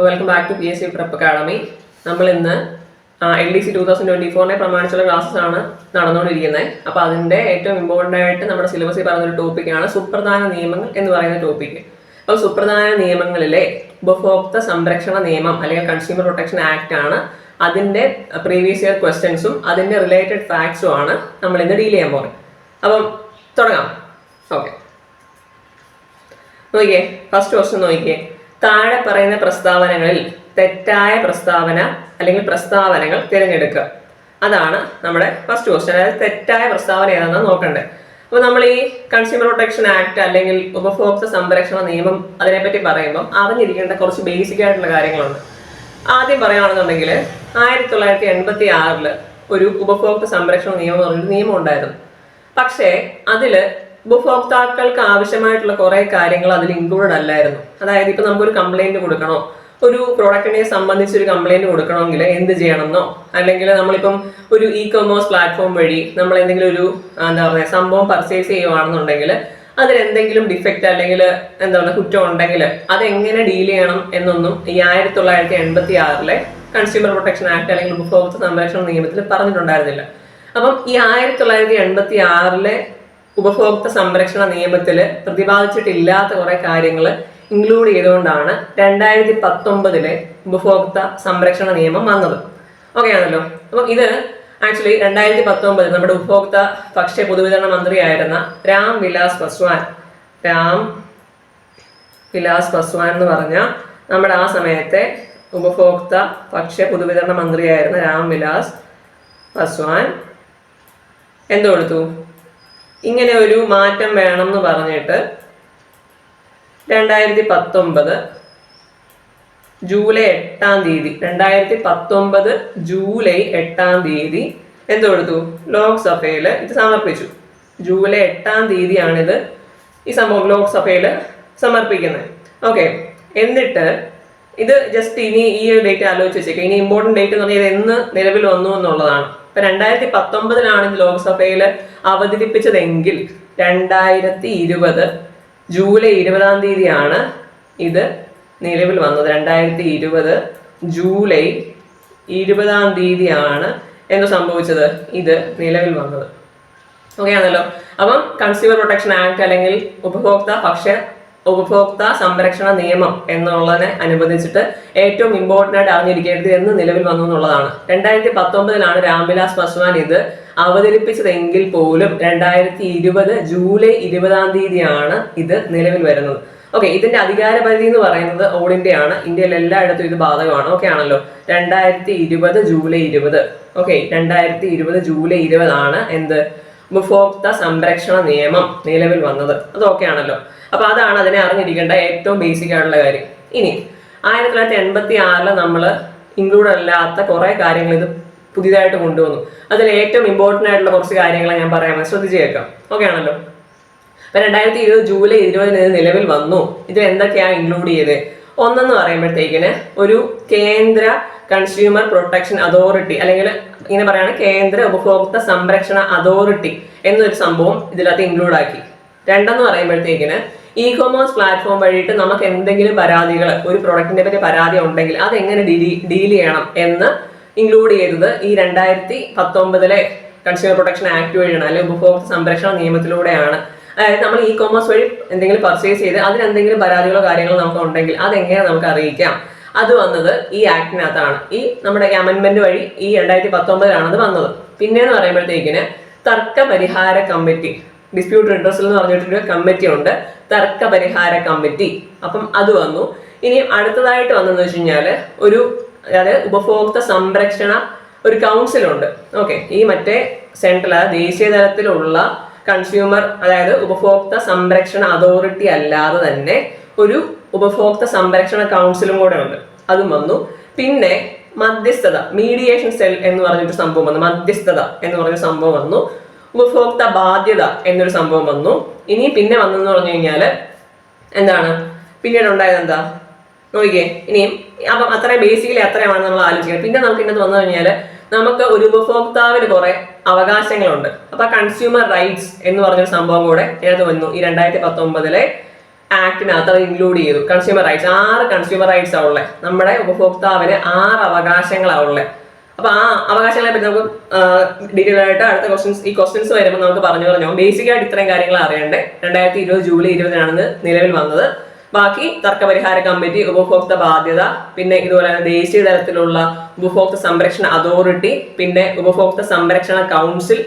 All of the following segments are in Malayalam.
അപ്പോൾ welcome back to P S C prep academy നമ്മൾ ഇന്ന് L D C two thousand twenty ഫോറിനെ പ്രമാണിച്ചുള്ള ക്ലാസ്സസ് ആണ് നടന്നുകൊണ്ടിരിക്കുന്നത്. അപ്പോൾ അതിന്റെ ഏറ്റവും ഇമ്പോർട്ടന്റ് ആയിട്ട് നമ്മുടെ സിലബസിൽ ഒരു ടോപ്പിക്കാണ് സുപ്രധാന നിയമങ്ങൾ എന്ന് പറയുന്ന ടോപ്പിക്ക് അപ്പോൾ സുപ്രധാന നിയമങ്ങളിലെ ഉപഭോക്തൃ സംരക്ഷണ നിയമം അല്ലെങ്കിൽ കൺസ്യൂമർ പ്രൊട്ടക്ഷൻ ആക്ട് ആണ് അതിന്റെ പ്രീവിയസ് ഇയർ ക്വസ്റ്റ്യൻസും അതിന്റെ റിലേറ്റഡ് ഫാക്ട്സും ആണ് നമ്മൾ ഇന്ന് ഡീൽ ചെയ്യാൻ പോകുന്നത്. അപ്പം തുടങ്ങാം. ഓക്കെ നോക്കിയേ. ഫസ്റ്റ് ക്വസ്റ്റ്യൻ നോക്കിയേ. താഴെ പറയുന്ന പ്രസ്താവനകളിൽ തെറ്റായ പ്രസ്താവന അല്ലെങ്കിൽ പ്രസ്താവനകൾ തിരഞ്ഞെടുക്കുക. അതാണ് നമ്മുടെ ഫസ്റ്റ് ക്വസ്റ്റ്യൻ അതായത് തെറ്റായ പ്രസ്താവന ഏതാണെന്ന് നോക്കണ്ടേ അപ്പോൾ നമ്മൾ ഈ കൺസ്യൂമർ പ്രൊട്ടക്ഷൻ ആക്ട് അല്ലെങ്കിൽ ഉപഭോക്തൃ സംരക്ഷണ നിയമം അതിനെപ്പറ്റി പറയുമ്പോൾ അറിഞ്ഞിരിക്കേണ്ട കുറച്ച് ബേസിക് ആയിട്ടുള്ള കാര്യങ്ങളുണ്ട്. ആദ്യം പറയുകയാണെന്നുണ്ടെങ്കിൽ ആയിരത്തി തൊള്ളായിരത്തി എൺപത്തി ആറിൽ ഒരു ഉപഭോക്തൃ സംരക്ഷണ നിയമം പറഞ്ഞൊരു നിയമം ഉണ്ടായിരുന്നു. പക്ഷേ അതിൽ ഉപഭോക്താക്കൾക്ക് ആവശ്യമായിട്ടുള്ള കുറെ കാര്യങ്ങൾ അതിൽ ഇൻക്ലൂഡഡ് അല്ലായിരുന്നു. അതായത് ഇപ്പൊ നമുക്കൊരു കംപ്ലൈന്റ് കൊടുക്കണോ? ഒരു പ്രോഡക്റ്റിനെ സംബന്ധിച്ച് ഒരു കംപ്ലൈന്റ് കൊടുക്കണമെങ്കിൽ എന്ത് ചെയ്യണമെന്നോ? അല്ലെങ്കിൽ നമ്മളിപ്പം ഒരു ഇ കൊമേഴ്സ് പ്ലാറ്റ്ഫോം വഴി നമ്മൾ എന്തെങ്കിലും ഒരു എന്താ പറയുക സംഭവം പർച്ചേസ് ചെയ്യുവാണെന്നുണ്ടെങ്കിൽ അതിൽ എന്തെങ്കിലും ഡിഫക്റ്റ് അല്ലെങ്കിൽ എന്താ പറയുക കുറ്റം ഉണ്ടെങ്കിൽ അതെങ്ങനെ ഡീൽ ചെയ്യണം എന്നൊന്നും ഈ ആയിരത്തി തൊള്ളായിരത്തി എൺപത്തി ആറിലെ കൺസ്യൂമർ പ്രൊട്ടക്ഷൻ ആക്ട് അല്ലെങ്കിൽ ഉപഭോക്തൃ സംരക്ഷണ നിയമത്തിൽ പറഞ്ഞിട്ടുണ്ടായിരുന്നില്ല. അപ്പം ഈ ആയിരത്തി തൊള്ളായിരത്തി എൺപത്തി ആറിലെ ഉപഭോക്തൃ സംരക്ഷണ നിയമത്തിൽ പ്രതിപാദിച്ചിട്ടില്ലാത്ത കുറെ കാര്യങ്ങൾ ഇൻക്ലൂഡ് ചെയ്തുകൊണ്ടാണ് രണ്ടായിരത്തി പത്തൊമ്പതിലെ ഉപഭോക്തൃ സംരക്ഷണ നിയമം വന്നത്. ഓക്കെ ആണല്ലോ. അപ്പം ഇത് ആക്ച്വലി രണ്ടായിരത്തി പത്തൊമ്പതിൽ നമ്മുടെ ഉപഭോക്തൃ ഭക്ഷ്യ പൊതുവിതരണ മന്ത്രിയായിരുന്ന രാം വിലാസ് പസ്വാൻ. രാം വിലാസ് പസ്വാൻ എന്ന് പറഞ്ഞ നമ്മുടെ ആ സമയത്തെ ഉപഭോക്ത ഭക്ഷ്യ പൊതുവിതരണ മന്ത്രിയായിരുന്ന രാം വിലാസ് പസ്വാൻ എന്തു കൊടുത്തു? ഇങ്ങനെ ഒരു മാറ്റം വേണം എന്ന് പറഞ്ഞിട്ട് രണ്ടായിരത്തി പത്തൊമ്പത് ജൂലൈ എട്ടാം തീയതി രണ്ടായിരത്തി പത്തൊമ്പത് ജൂലൈ എട്ടാം തീയതി എന്ത് കൊടുത്തു? ലോക്സഭയിൽ ഇത് സമർപ്പിച്ചു. ജൂലൈ എട്ടാം തീയതിയാണിത് ഈ സംഭവം ലോക്സഭയിൽ സമർപ്പിക്കുന്നത്. ഓക്കെ എന്നിട്ട് ഇത് ജസ്റ്റ് ഇനി ഈ ഡേറ്റ് ആലോചിച്ച് വെച്ചേക്കുക ഇനി ഇമ്പോർട്ടന്റ് ഡേറ്റ് എന്ന് പറഞ്ഞാൽ ഇത് എന്ന് നിലവിൽ വന്നു എന്നുള്ളതാണ്. ഇപ്പൊ രണ്ടായിരത്തി പത്തൊമ്പതിലാണ് ലോക്സഭയിൽ അവതരിപ്പിച്ചതെങ്കിൽ രണ്ടായിരത്തി ഇരുപത് ജൂലൈ ഇരുപതാം തീയതിയാണ് ഇത് നിലവിൽ വന്നത്. രണ്ടായിരത്തി ഇരുപത് ജൂലൈ ഇരുപതാം തീയതിയാണ് എന്ത് സംഭവിച്ചത് ഇത് നിലവിൽ വന്നത്. ഓക്കെ ആണല്ലോ. അപ്പം കൺസ്യൂമർ പ്രൊട്ടക്ഷൻ ആക്ട് അല്ലെങ്കിൽ ഉപഭോക്തൃ ഭക്ഷ്യ ഉപഭോക്തൃ സംരക്ഷണ നിയമം എന്നുള്ളതിനെ അനുബന്ധിച്ചിട്ട് ഏറ്റവും ഇമ്പോർട്ടന്റ് ആയിട്ട് അറിഞ്ഞിരിക്കേണ്ടത് എന്ന് നിലവിൽ വന്നു എന്നുള്ളതാണ്. രണ്ടായിരത്തി പത്തൊമ്പതിലാണ് രാംവിലാസ് പസ്വാൻ ഇത് അവതരിപ്പിച്ചതെങ്കിൽ പോലും രണ്ടായിരത്തി ഇരുപത് ജൂലൈ ഇരുപതാം തീയതിയാണ് ഇത് നിലവിൽ വരുന്നത്. ഓക്കെ ഇതിന്റെ അധികാര പരിധി എന്ന് പറയുന്നത് ഓൾ ഇന്ത്യ ആണ്. ഇന്ത്യയിൽ എല്ലായിടത്തും ഇത് ബാധകമാണ്. ഓക്കെ ആണല്ലോ. രണ്ടായിരത്തി ഇരുപത് ജൂലൈ ഇരുപത്. ഓക്കെ രണ്ടായിരത്തി ഇരുപത് ജൂലൈ ഇരുപതാണ് എന്ത്? ഉപഭോക്തൃ സംരക്ഷണ നിയമം നിലവിൽ വന്നത്. അത് ഓക്കെ ആണല്ലോ. അപ്പൊ അതാണ് അതിനെ അറിഞ്ഞിരിക്കേണ്ട ഏറ്റവും ബേസിക് ആയിട്ടുള്ള കാര്യം. ഇനി ആയിരത്തി തൊള്ളായിരത്തി എൺപത്തി ആറിൽ നമ്മൾ ഇൻക്ലൂഡ് അല്ലാത്ത കുറേ കാര്യങ്ങൾ ഇത് പുതിയതായിട്ട് കൊണ്ടുവന്നു. അതിൽ ഏറ്റവും ഇമ്പോർട്ടന്റ് ആയിട്ടുള്ള കുറച്ച് കാര്യങ്ങൾ ഞാൻ പറയാൻ ശ്രദ്ധിച്ചു കേൾക്കാം. ഓക്കെ ആണല്ലോ? അപ്പൊ രണ്ടായിരത്തി ഇരുപത് ജൂലൈ ഇരുപതിന് ഇത് നിലവിൽ വന്നു. ഇതിൽ എന്തൊക്കെയാണ് ഇൻക്ലൂഡ് ചെയ്തത്? ഒന്നെന്ന് പറയുമ്പോഴത്തേക്കിന് ഒരു കേന്ദ്ര കൺസ്യൂമർ പ്രൊട്ടക്ഷൻ അതോറിറ്റി അല്ലെങ്കിൽ ഇങ്ങനെ പറയാണ് കേന്ദ്ര ഉപഭോക്തൃ സംരക്ഷണ അതോറിറ്റി എന്നൊരു സംഭവം ഇതിനകത്ത് ഇൻക്ലൂഡ് ആക്കി. രണ്ടെന്ന് പറയുമ്പോഴത്തേക്കിന് ഇ കൊമേഴ്സ് പ്ലാറ്റ്ഫോം വഴിയിട്ട് നമുക്ക് എന്തെങ്കിലും പരാതികൾ ഒരു പ്രൊഡക്റ്റിനെ പറ്റി പരാതി ഉണ്ടെങ്കിൽ അത് എങ്ങനെ ഡീൽ ചെയ്യണം എന്ന് ഇൻക്ലൂഡ് ചെയ്തത് ഈ രണ്ടായിരത്തി പത്തൊമ്പതിലെ കൺസ്യൂമർ പ്രൊട്ടക്ഷൻ ആക്ട് വഴിയാണ് അല്ലെങ്കിൽ ഉപഭോക്തൃ സംരക്ഷണ നിയമത്തിലൂടെയാണ്. അതായത് നമ്മൾ ഇ കൊമേഴ്സ് വഴി എന്തെങ്കിലും പർച്ചേസ് ചെയ്ത് അതിനെന്തെങ്കിലും പരാതികളോ കാര്യങ്ങളോ നമുക്ക് ഉണ്ടെങ്കിൽ അതെങ്ങനെ നമുക്ക് അറിയിക്കാം. അത് വന്നത് ഈ ആക്ടിനകത്താണ് ഈ നമ്മുടെ അമെന്റ്മെന്റ് വഴി ഈ രണ്ടായിരത്തി പത്തൊമ്പതിലാണ് അത് വന്നത്. പിന്നെയെന്ന് പറയുമ്പോഴത്തേക്കിന് തർക്ക പരിഹാര കമ്മിറ്റി ഡിസ്പ്യൂട്ട് റിഡ്രസൽ എന്ന് പറഞ്ഞിട്ടൊരു കമ്മിറ്റി ഉണ്ട് തർക്ക പരിഹാര കമ്മിറ്റി. അപ്പം അത് വന്നു. ഇനി അടുത്തതായിട്ട് വന്നെന്ന് വെച്ച് കഴിഞ്ഞാൽ ഒരു അതായത് ഉപഭോക്തൃ സംരക്ഷണ ഒരു കൗൺസിൽ ഉണ്ട്. ഓക്കെ ഈ മറ്റേ സെൻട്രൽ ദേശീയ തലത്തിലുള്ള കൺസ്യൂമർ അതായത് ഉപഭോക്തൃ സംരക്ഷണ അതോറിറ്റി അല്ലാതെ തന്നെ ഒരു ഉപഭോക്തൃ സംരക്ഷണ കൗൺസിലും കൂടെ ഉണ്ട്. അതും വന്നു. പിന്നെ മധ്യസ്ഥത മീഡിയേഷൻ സെൽ എന്ന് പറഞ്ഞൊരു സംഭവം വന്നു. മധ്യസ്ഥത എന്ന് പറഞ്ഞ സംഭവം വന്നു. ഉപഭോക്തൃ ബാധ്യത എന്നൊരു സംഭവം വന്നു. ഇനി പിന്നെ വന്നെന്ന് പറഞ്ഞു കഴിഞ്ഞാൽ എന്താണ്? പിന്നീട് ഉണ്ടായത് എന്താ? നോക്കിക്കേ ഇനിയും അപ്പം അത്രയും ബേസിക്കലി അത്രയുമാണ് നമ്മൾ ആലോചിക്കുന്നത്. പിന്നെ നമുക്ക് ഇന്നത് വന്നു കഴിഞ്ഞാൽ നമുക്ക് ഒരു ഉപഭോക്താവിന് കുറെ അവകാശങ്ങളുണ്ട്. അപ്പൊ കൺസ്യൂമർ റൈറ്റ്സ് എന്ന് പറഞ്ഞൊരു സംഭവം കൂടെ ഇതിനകത്ത് വന്നു. ഈ രണ്ടായിരത്തി പത്തൊമ്പതിലെ ആക്ടിനകത്ത് അത് ഇൻക്ലൂഡ് ചെയ്തു. കൺസ്യൂമർ റൈറ്റ്സ് ആറ് കൺസ്യൂമർ റൈറ്റ്സ് ആവുള്ളേ നമ്മുടെ ഉപഭോക്താവിന് ആറ് അവകാശങ്ങളാവുള്ളേ അപ്പൊ ആ അവകാശങ്ങളെ പറ്റി നമുക്ക് ഡീറ്റെയിൽ ആയിട്ട് അടുത്ത ക്വസ്റ്റ്യൻസ് ഈ ക്വസ്റ്റ്യൻസ് വരുമ്പോൾ നമുക്ക് പറഞ്ഞു പറഞ്ഞു ബേസിക് ആയിട്ട് ഇത്രയും കാര്യങ്ങൾ അറിയണ്ടേ. രണ്ടായിരത്തി ഇരുപത് ജൂലൈ ഇരുപതിനാണ് നിലവിൽ വന്നത്. ബാക്കി തർക്കപരിഹാര കമ്മിറ്റി ഉപഭോക്തൃ ബാധ്യത പിന്നെ ഇതുപോലെ തന്നെ ദേശീയ തലത്തിലുള്ള ഉപഭോക്തൃ സംരക്ഷണ അതോറിറ്റി പിന്നെ ഉപഭോക്തൃ സംരക്ഷണ കൗൺസിൽ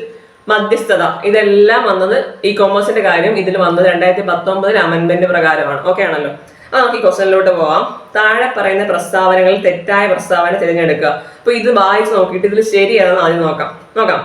മധ്യസ്ഥത. ഇതെല്ലാം വന്നത് ഈ കോമേഴ്സിന്റെ കാര്യം ഇതിൽ വന്നത് രണ്ടായിരത്തി പത്തൊമ്പതിൽ അമെന്റ്മെന്റ് പ്രകാരമാണ്. ഓക്കെ ആണല്ലോ? അപ്പൊ നമുക്ക് ഈ ക്വസ്റ്റനിലോട്ട് പോവാം. താഴെ പറയുന്ന പ്രസ്താവനകളിൽ തെറ്റായ പ്രസ്താവന തിരഞ്ഞെടുക്കുക. അപ്പൊ ഇത് വായിച്ച് നോക്കിയിട്ട് ഇതിൽ ശരിയാണെന്ന് ആദ്യം നോക്കാം. നോക്കാം.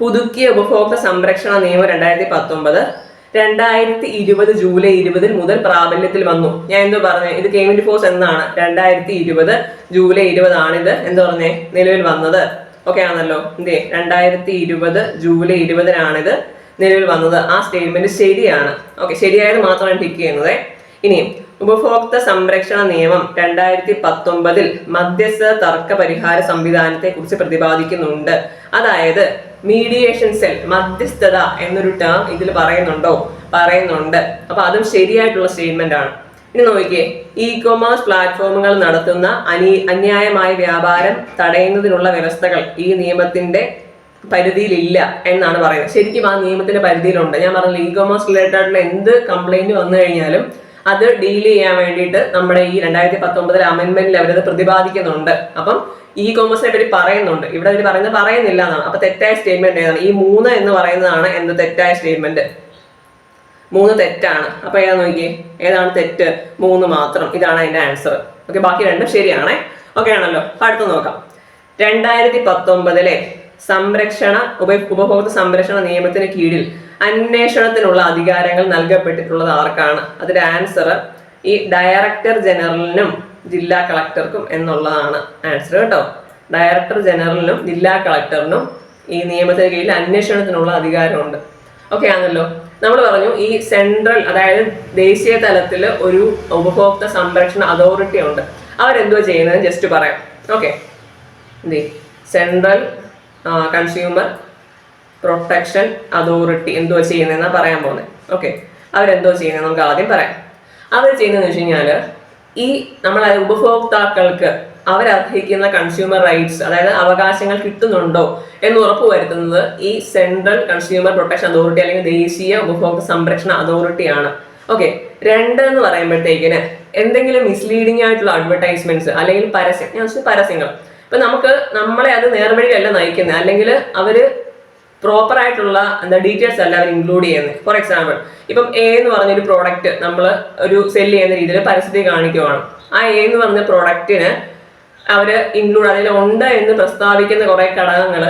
പുതുക്കിയ ഉപഭോക്തൃ സംരക്ഷണ നിയമം രണ്ടായിരത്തി പത്തൊമ്പത് രണ്ടായിരത്തി ഇരുപത് ജൂലൈ ഇരുപതിൽ മുതൽ പ്രാബല്യത്തിൽ വന്നു. ഞാൻ എന്തോ പറഞ്ഞേ? ഇത് കെയിമിന്റ് ഫോഴ്സ് എന്നാണ്. രണ്ടായിരത്തി ഇരുപത് ജൂലൈ ഇരുപതാണിത്. എന്ത് പറഞ്ഞേ? നിലവിൽ വന്നത്. ഓക്കെ ആണല്ലോ. എന്തേ? രണ്ടായിരത്തി ഇരുപത് ജൂലൈ ഇരുപതിനാണിത് നിലവിൽ വന്നത്. ആ സ്റ്റേറ്റ്മെന്റ് ശരിയാണ്. ഓക്കെ ശരിയായത് മാത്രമാണ് ടിക്ക് ചെയ്യുന്നത്. ഇനിയും ഉപഭോക്തൃ സംരക്ഷണ നിയമം രണ്ടായിരത്തി പത്തൊമ്പതിൽ മധ്യസ്ഥ തർക്ക പരിഹാര സംവിധാനത്തെ കുറിച്ച് പ്രതിപാദിക്കുന്നുണ്ട്. അതായത് മീഡിയേഷൻ സെൽ മധ്യസ്ഥത എന്നൊരു ടേം ഇതിൽ പറയുന്നുണ്ടോ? പറയുന്നുണ്ട്. അപ്പൊ അതും ശരിയായിട്ടുള്ള സ്റ്റേറ്റ്മെന്റ് ആണ്. ഇനി നോക്കിയേ ഇ കൊമേഴ്സ് പ്ലാറ്റ്ഫോമുകൾ നടത്തുന്ന അനി അന്യായമായ വ്യാപാരം തടയുന്നതിനുള്ള വ്യവസ്ഥകൾ ഈ നിയമത്തിന്റെ പരിധിയിലില്ല എന്നാണ് പറയുന്നത്. ശരിക്കും ആ നിയമത്തിന്റെ പരിധിയിലുണ്ട്. ഞാൻ പറഞ്ഞ ഇ കൊമേഴ്സ് റിലേറ്റഡ് എന്ത് കംപ്ലൈന്റ് വന്നു കഴിഞ്ഞാലും അത് ഡീൽ ചെയ്യാൻ വേണ്ടിയിട്ട് നമ്മുടെ ഈ രണ്ടായിരത്തി പത്തൊമ്പതിലെ അമെന്റ്മെന്റിൽ അവരത് പ്രതിപാദിക്കുന്നുണ്ട്. അപ്പം ഇ കോമേഴ്സിനെ പറ്റി പറയുന്നുണ്ട്. ഇവിടെ അവർ പറയുന്നത് പറയുന്നില്ല എന്നാണ്. അപ്പൊ തെറ്റായ സ്റ്റേറ്റ്മെന്റ് ഏതാണ്? ഈ മൂന്ന് എന്ന് പറയുന്നതാണ് എന്ത് തെറ്റായ സ്റ്റേറ്റ്മെന്റ് മൂന്ന് തെറ്റാണ്. അപ്പൊ ഏതാ നോക്കിയേ? ഏതാണ് തെറ്റ്? മൂന്ന് മാത്രം. ഇതാണ് അതിന്റെ ആൻസർ ഓക്കെ ബാക്കി രണ്ടും ശരിയാണേ. ഓക്കെ ആണല്ലോ. അടുത്ത് നോക്കാം. രണ്ടായിരത്തി പത്തൊമ്പതിലെ സംരക്ഷണ ഉപ ഉപഭോക്തൃ സംരക്ഷണ നിയമത്തിന് കീഴിൽ അന്വേഷണത്തിനുള്ള അധികാരങ്ങൾ നൽകപ്പെട്ടിട്ടുള്ളത് ആർക്കാണ്? അതിന്റെ ആൻസർ ഈ ഡയറക്ടർ ജനറലിനും ജില്ലാ കളക്ടർക്കും എന്നുള്ളതാണ് ആൻസർ കേട്ടോ. ഡയറക്ടർ ജനറലിനും ജില്ലാ കളക്ടറിനും ഈ നിയമത്തിന് കീഴിൽ അന്വേഷണത്തിനുള്ള അധികാരമുണ്ട്. ഓക്കെ ആണല്ലോ. നമ്മൾ പറഞ്ഞു ഈ സെൻട്രൽ അതായത് ദേശീയ തലത്തിൽ ഒരു ഉപഭോക്തൃ സംരക്ഷണ അതോറിറ്റി ഉണ്ട്. അവരെന്തോ ചെയ്യുന്നത് ജസ്റ്റ് പറയാം. Okay central consumer protection authority എന്തോ ചെയ്യുന്നതെന്നാണ് പറയാൻ പോകുന്നത് ഓക്കെ അവരെന്തോ ചെയ്യുന്നത് നമുക്ക് ആദ്യം പറയാം. അവർ ചെയ്യുന്നതെന്ന് വെച്ച് കഴിഞ്ഞാൽ ഈ നമ്മളെ ഉപഭോക്താക്കൾക്ക് അവരർഹിക്കുന്ന കൺസ്യൂമർ റൈറ്റ്സ് അതായത് അവകാശങ്ങൾ കിട്ടുന്നുണ്ടോ എന്ന് ഉറപ്പുവരുത്തുന്നത് ഈ സെൻട്രൽ കൺസ്യൂമർ പ്രൊട്ടക്ഷൻ അതോറിറ്റി അല്ലെങ്കിൽ ദേശീയ ഉപഭോക്തൃ സംരക്ഷണ അതോറിറ്റിയാണ് ഓക്കെ രണ്ട് എന്ന് പറയുമ്പോഴത്തേക്കിന് എന്തെങ്കിലും മിസ്ലീഡിംഗ് ആയിട്ടുള്ള അഡ്വർടൈസ്മെന്റ്സ് അല്ലെങ്കിൽ പരസ്യം ഞാൻ പരസ്യങ്ങൾ. ഇപ്പൊ നമുക്ക് നമ്മളെ അത് നേർവഴിയല്ല നയിക്കുന്നത് അല്ലെങ്കിൽ അവർ പ്രോപ്പർ ആയിട്ടുള്ള എന്താ ഡീറ്റെയിൽസ് അല്ല അവർ ഇൻക്ലൂഡ് ചെയ്യുന്നത്. ഫോർ എക്സാമ്പിൾ ഇപ്പം എ എന്ന് പറഞ്ഞ ഒരു പ്രോഡക്റ്റ് നമ്മൾ ഒരു സെൽ ചെയ്യുന്ന രീതിയിൽ പരസ്യത്തിൽ കാണിക്കുവാണ്. ആ എ എന്ന് പറഞ്ഞ പ്രോഡക്റ്റിന് അവർ ഇൻക്ലൂഡ് അതിൽ ഉണ്ട് എന്ന് പ്രസ്താവിക്കുന്ന കുറേ ഘടകങ്ങൾ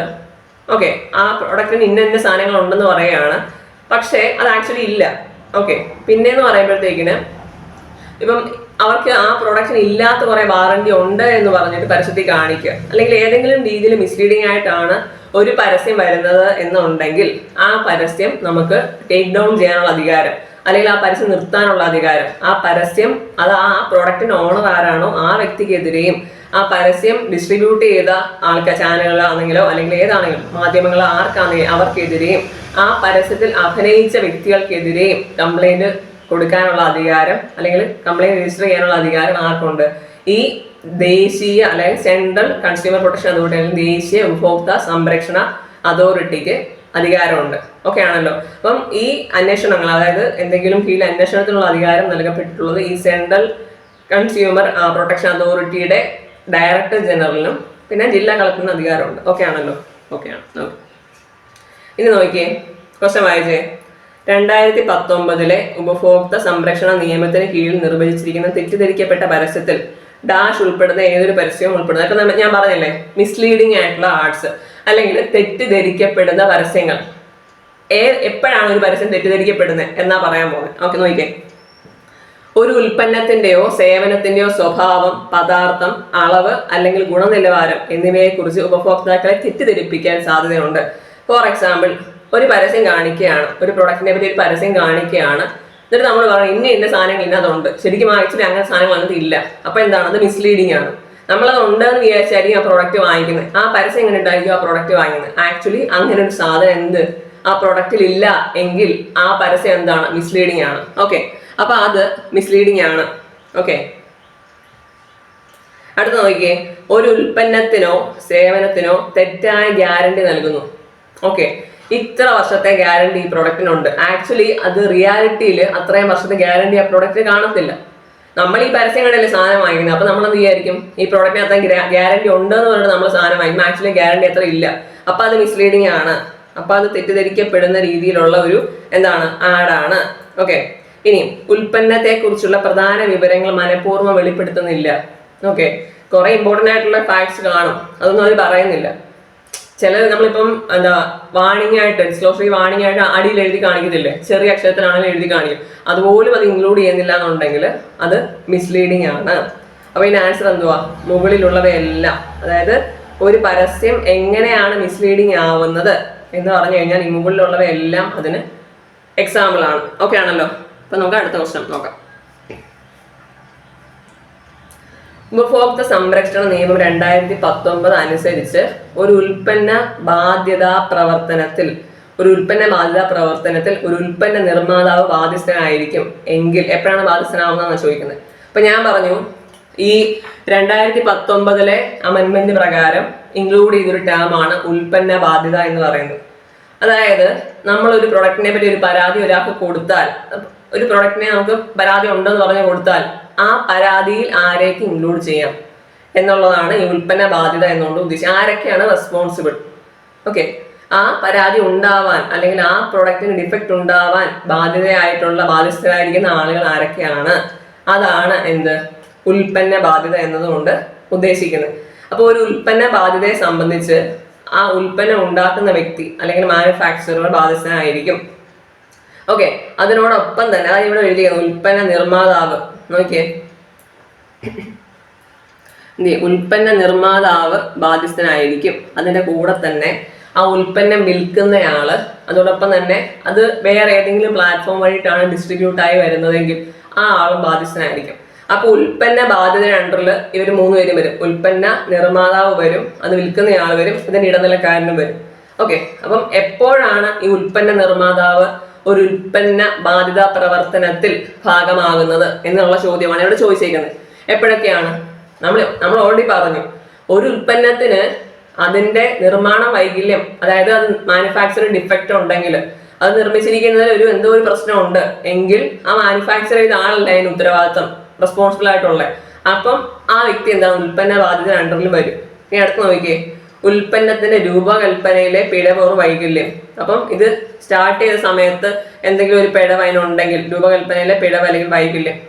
ഓക്കെ ആ പ്രോഡക്റ്റിന് ഇന്ന ഇന്ന സാധനങ്ങൾ ഉണ്ടെന്ന് പറയുകയാണ്. പക്ഷേ അത് ആക്ച്വലി ഇല്ല. ഓക്കെ പിന്നെന്ന് പറയുമ്പോഴത്തേക്കിന് ഇപ്പം അവർക്ക് ആ പ്രൊഡക്ഷൻ ഇല്ലാത്ത കുറെ വാറണ്ടി ഉണ്ട് എന്ന് പറഞ്ഞിട്ട് പരസ്യത്തിൽ കാണിക്കുക. അല്ലെങ്കിൽ ഏതെങ്കിലും രീതിയിൽ മിസ്ലീഡിംഗ് ആയിട്ടാണ് ഒരു പരസ്യം വരുന്നത് എന്നുണ്ടെങ്കിൽ ആ പരസ്യം നമുക്ക് ടേക്ക് ഡൗൺ ചെയ്യാനുള്ള അധികാരം അല്ലെങ്കിൽ ആ പരസ്യം നിർത്താനുള്ള അധികാരം. ആ പരസ്യം അത് ആ പ്രോഡക്റ്റിന് ഓണർ ആരാണോ ആ വ്യക്തിക്കെതിരെയും ആ പരസ്യം ഡിസ്ട്രിബ്യൂട്ട് ചെയ്ത ആൾക്കാർ ചാനലുകളാണെങ്കിലോ അല്ലെങ്കിൽ ഏതാണെങ്കിലും മാധ്യമങ്ങൾ ആർക്കാണെങ്കിലും അവർക്കെതിരെയും ആ പരസ്യത്തിൽ അഭിനയിച്ച വ്യക്തികൾക്കെതിരെയും കംപ്ലൈന്റ് കൊടുക്കാനുള്ള അധികാരം അല്ലെങ്കിൽ കംപ്ലൈന്റ് രജിസ്റ്റർ ചെയ്യാനുള്ള അധികാരം ആർക്കുണ്ട്? ഈ ദേശീയ അല്ലെങ്കിൽ സെൻട്രൽ കൺസ്യൂമർ പ്രൊട്ടക്ഷൻ അതോറിറ്റി അല്ലെങ്കിൽ ദേശീയ ഉപഭോക്തൃ സംരക്ഷണ അതോറിറ്റിക്ക് അധികാരമുണ്ട്. ഓക്കെ ആണല്ലോ. അപ്പം ഈ അന്വേഷണങ്ങൾ അതായത് എന്തെങ്കിലും കീഴിൽ അന്വേഷണത്തിനുള്ള അധികാരം നൽകപ്പെട്ടിട്ടുള്ളത് ഈ സെൻട്രൽ കൺസ്യൂമർ പ്രൊട്ടക്ഷൻ അതോറിറ്റിയുടെ ഡയറക്ടർ ജനറലിനും പിന്നെ ജില്ലാ കളക്ടറിനും അധികാരമുണ്ട്. ഓക്കെ ആണല്ലോ. ഓക്കെ ആണ്. ഇനി നോക്കിയേ. ക്വസ്റ്റൻ വായിച്ചേ. രണ്ടായിരത്തി പത്തൊമ്പതിലെ ഉപഭോക്തൃ സംരക്ഷണ നിയമത്തിന് കീഴിൽ നിർവചിച്ചിരിക്കുന്ന തെറ്റിദ്ധരിക്കപ്പെട്ട പരസ്യത്തിൽ ഡാഷ് ഉൾപ്പെടുന്ന ഏതൊരു പരസ്യവും ഉൾപ്പെടുന്നത് ഇപ്പൊ ഞാൻ പറഞ്ഞില്ലേ മിസ്ലീഡിംഗ് ആയിട്ടുള്ള ആർട്സ് അല്ലെങ്കിൽ തെറ്റിദ്ധരിക്കപ്പെടുന്ന പരസ്യങ്ങൾ. ഏ എപ്പോഴാണ് ഒരു പരസ്യം തെറ്റിദ്ധരിക്കപ്പെടുന്നത് എന്നാ പറയാൻ പോകുന്നത്? ഓക്കെ നോക്കിക്കേ. ഒരു ഉൽപ്പന്നത്തിന്റെയോ സേവനത്തിന്റെയോ സ്വഭാവം പദാർത്ഥം അളവ് അല്ലെങ്കിൽ ഗുണനിലവാരം എന്നിവയെക്കുറിച്ച് ഉപഭോക്താക്കളെ തെറ്റിദ്ധരിപ്പിക്കാൻ സാധ്യതയുണ്ട്. ഫോർ എക്സാമ്പിൾ ഒരു പരസ്യം കാണിക്കുകയാണ്. ഒരു പ്രൊഡക്റ്റിനെ പറ്റി ഒരു പരസ്യം കാണിക്കുകയാണ്. എന്നിട്ട് നമ്മൾ പറയും ഇന്ന ഇന്ന സാധനങ്ങൾ ഇന്നതുണ്ട്. ശരിക്കും ആക്ച്വലി അങ്ങനെ സാധനങ്ങൾ വന്നിട്ടില്ല. ഇല്ല അപ്പൊ എന്താണ്? അത് മിസ്ലീഡിംഗ് ആണ്. നമ്മളത് ഉണ്ടെന്ന് വിചാരിച്ചായിരിക്കും ആ പ്രോഡക്റ്റ് വാങ്ങിക്കുന്നത്. ആ പരസ്യം ഉണ്ടായിരിക്കും ആ പ്രോഡക്റ്റ് വാങ്ങിക്കുന്നത്? ആക്ച്വലി അങ്ങനെ ഒരു സാധനം എന്ത്? ആ പ്രൊഡക്റ്റിൽ ഇല്ല എങ്കിൽ ആ പരസ്യം എന്താണ്? മിസ്ലീഡിംഗ് ആണ്. ഓക്കെ അപ്പൊ അത് മിസ്ലീഡിംഗ് ആണ്. ഓക്കെ അടുത്ത നോക്കിയേ ഒരു ഉൽപ്പന്നത്തിനോ സേവനത്തിനോ തെറ്റായ ഗ്യാരണ്ടി നൽകുന്നു. ഓക്കെ ഇത്ര വർഷത്തെ ഗ്യാരണ്ടി ഈ പ്രൊഡക്റ്റിനുണ്ട് ആക്ച്വലി അത് റിയാലിറ്റിയിൽ അത്രയും വർഷത്തെ ഗ്യാരണ്ടി ആ പ്രൊഡക്റ്റ് കാണത്തില്ല. നമ്മൾ ഈ പരസ്യം കണ്ടല്ലേ സാധനം വാങ്ങിക്കുന്നത് അപ്പൊ നമ്മൾ എന്ത് വിചാരിക്കും ഈ പ്രോഡക്റ്റിന് അത്ര ഗ്യാരണ്ടി ഉണ്ടെന്ന് പറഞ്ഞിട്ട് നമ്മൾ സാധനം വാങ്ങിക്കും ആക്ച്വലി ഗ്യാരണ്ടി അത്ര ഇല്ല. അപ്പൊ അത് മിസ്ലീഡിംഗ് ആണ്. അപ്പൊ അത് തെറ്റിദ്ധരിക്കപ്പെടുന്ന രീതിയിലുള്ള ഒരു എന്താണ്? ആഡാണ് ഓക്കെ ഇനി ഉൽപ്പന്നത്തെ കുറിച്ചുള്ള പ്രധാന വിവരങ്ങൾ മനഃപൂർവം വെളിപ്പെടുത്തുന്നില്ല. ഓക്കെ കുറെ ഇമ്പോർട്ടന്റ് ആയിട്ടുള്ള ഫാക്ട്സ് കാണും. അതൊന്നും അവർ പറയുന്നില്ല. ചില നമ്മളിപ്പം എന്താ വാണിംഗ് ആയിട്ട് ഡിസ്ക്ലോസറി വാണിംഗ് ആയിട്ട് അടിയിൽ എഴുതി കാണിക്കത്തില്ലേ? ചെറിയ അക്ഷരത്തിലാണെങ്കിലും എഴുതി കാണിക്കും അതുപോലും അത് ഇൻക്ലൂഡ് ചെയ്യുന്നില്ല എന്നുണ്ടെങ്കിൽ അത് മിസ്ലീഡിംഗ് ആണ്. അപ്പൊ ഇതിന് ആൻസർ എന്തുവാ? മുകളിലുള്ളവയെല്ലാം അതായത് ഒരു പരസ്യം എങ്ങനെയാണ് മിസ്ലീഡിംഗ് ആവുന്നത് എന്ന് പറഞ്ഞു കഴിഞ്ഞാൽ ഈ മുകളിലുള്ളവയെല്ലാം അതിന് എക്സാമ്പിൾ ആണ്. ഓക്കെ ആണല്ലോ? അപ്പൊ നമുക്ക് അടുത്ത ക്വസ്റ്റൻ നോക്കാം. ഉപഭോക്തൃ സംരക്ഷണ നിയമം രണ്ടായിരത്തി പത്തൊമ്പത് അനുസരിച്ച് ഒരു ഉൽപ്പന്ന ബാധ്യതാ പ്രവർത്തനത്തിൽ ഒരു ഉൽപ്പന്ന ബാധ്യതാ പ്രവർത്തനത്തിൽ ഒരു ഉൽപ്പന്ന നിർമ്മാതാവ് ബാധ്യസ്ഥനായിരിക്കും. എങ്കിൽ എപ്പോഴാണ് ബാധ്യസ്ഥനാവുന്നതെന്നാണ് ചോദിക്കുന്നത്. അപ്പൊ ഞാൻ പറഞ്ഞു ഈ രണ്ടായിരത്തി പത്തൊമ്പതിലെ അമെന്റ്മെന്റ് പ്രകാരം ഇൻക്ലൂഡ് ചെയ്തൊരു ടേമാണ് ഉൽപ്പന്ന ബാധ്യത എന്ന് പറയുന്നത്. അതായത് നമ്മൾ ഒരു പ്രൊഡക്റ്റിനെ പറ്റി ഒരു പരാതി ഒരാൾക്ക് കൊടുത്താൽ ഒരു പ്രൊഡക്റ്റിനെ നമുക്ക് പരാതി ഉണ്ടെന്ന് പറഞ്ഞ് കൊടുത്താൽ ആ പരാതിയിൽ ആരെയൊക്കെ ഇൻക്ലൂഡ് ചെയ്യാം എന്നുള്ളതാണ് ഈ ഉൽപ്പന്ന ബാധ്യത എന്നുകൊണ്ട് ഉദ്ദേശിച്ചത്. ആരൊക്കെയാണ് റെസ്പോൺസിബിൾ ഓക്കെ ആ പരാതി ഉണ്ടാവാൻ അല്ലെങ്കിൽ ആ പ്രൊഡക്റ്റിന് ഡിഫക്റ്റ് ഉണ്ടാവാൻ ബാധ്യതയായിട്ടുള്ള ബാധ്യസ്ഥരായിരിക്കുന്ന ആളുകൾ ആരൊക്കെയാണ്? അതാണ് എന്ത്? ഉൽപ്പന്ന ബാധ്യത എന്നതുകൊണ്ട് ഉദ്ദേശിക്കുന്നത്. അപ്പോൾ ഒരു ഉൽപ്പന്ന ബാധ്യതയെ സംബന്ധിച്ച് ആ ഉൽപ്പന്നം ഉണ്ടാക്കുന്ന വ്യക്തി അല്ലെങ്കിൽ മാനുഫാക്ചറർ ബാധ്യസ്ഥനായിരിക്കും. ഓക്കെ അതിനോടൊപ്പം തന്നെ അതായത് ഇവിടെ എഴുതിയത് ഉൽപ്പന്ന നിർമ്മാതാവ്. നോക്കിയേ. ചെയ്യും? ഉൽപ്പന്ന നിർമ്മാതാവ് ബാധ്യസ്ഥനായിരിക്കും. അതിന്റെ കൂടെ തന്നെ ആ ഉൽപ്പന്നം വിൽക്കുന്നയാൾ അതോടൊപ്പം തന്നെ അത് വേറെ ഏതെങ്കിലും പ്ലാറ്റ്ഫോം വഴിയിട്ടാണ് ഡിസ്ട്രിബ്യൂട്ടായി വരുന്നതെങ്കിൽ ആ ആളും ബാധ്യസ്ഥനായിരിക്കും. അപ്പൊ ഉൽപ്പന്ന ബാധ്യത അണ്ടറിൽ ഇവർ മൂന്ന് പേരും വരും. ഉൽപ്പന്ന നിർമ്മാതാവ് വരും അത് വിൽക്കുന്നയാൾ വരും ഇതിന്റെ ഇടനിലക്കാരനും വരും. ഓക്കെ അപ്പം എപ്പോഴാണ് ഈ ഉൽപ്പന്ന നിർമ്മാതാവ് ഒരു ഉൽപ്പന്ന ബാധിത പ്രവർത്തനത്തിൽ ഭാഗമാകുന്നത് എന്നുള്ള ചോദ്യമാണ് ഇവിടെ ചോദിച്ചേക്കുന്നത്. എപ്പോഴൊക്കെയാണ്? നമ്മൾ നമ്മൾ ഓൾറെഡി പറഞ്ഞു. ഒരു ഉൽപ്പന്നത്തിന് അതിന്റെ നിർമ്മാണ വൈകല്യം അതായത് അത് മാനുഫാക്ചറിംഗ് ഡിഫക്റ്റ് ഉണ്ടെങ്കിൽ അത് നിർമ്മിച്ചിരിക്കുന്നതിൽ ഒരു എന്തോ ഒരു പ്രശ്നമുണ്ട് എങ്കിൽ ആ മാനുഫാക്ചർ ചെയ്ത ആളല്ല അതിന് ഉത്തരവാദിത്തം റെസ്പോൺസിബിൾ ആയിട്ടുള്ള. അപ്പം ആ വ്യക്തി എന്താണ്? ഉൽപ്പന്ന ബാധിത അണ്ടറിൽ വരും. ഇനി അടുത്ത് നോക്കിയേ ഉൽപ്പന്നത്തിന്റെ രൂപകൽപ്പനയിലെ പിഴവ് or വൈകല്യം. അപ്പം ഇത് സ്റ്റാർട്ട് ചെയ്ത സമയത്ത് എന്തെങ്കിലും ഒരു പിഴവ് അതിനുണ്ടെങ്കിൽ രൂപകൽപ്പനയിലെ പിഴവ് അല്ലെങ്കിൽ വൈകല്യം.